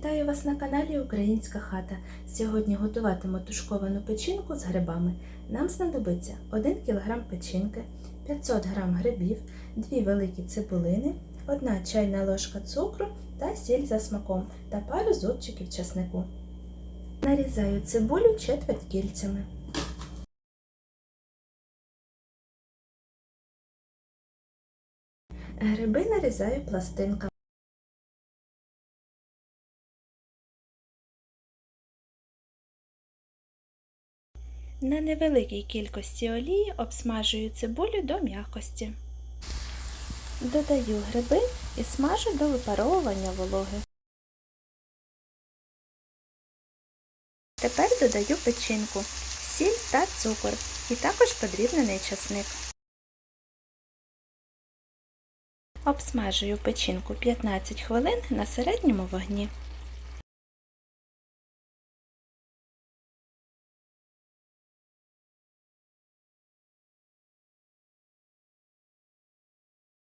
Вітаю вас на каналі Українська хата. Сьогодні готуватиму тушковану печінку з грибами. Нам знадобиться 1 кг печінки, 500 г грибів, 2 великі цибулини, 1 чайна ложка цукру та сіль за смаком та пару зубчиків часнику. Нарізаю цибулю четверть кільцями. Гриби нарізаю пластинками. На невеликій кількості олії обсмажую цибулю до м'якості. Додаю гриби і смажу до випаровування вологи. Тепер додаю печінку, сіль та цукор і також подрібнений часник. Обсмажую печінку 15 хвилин на середньому вогні.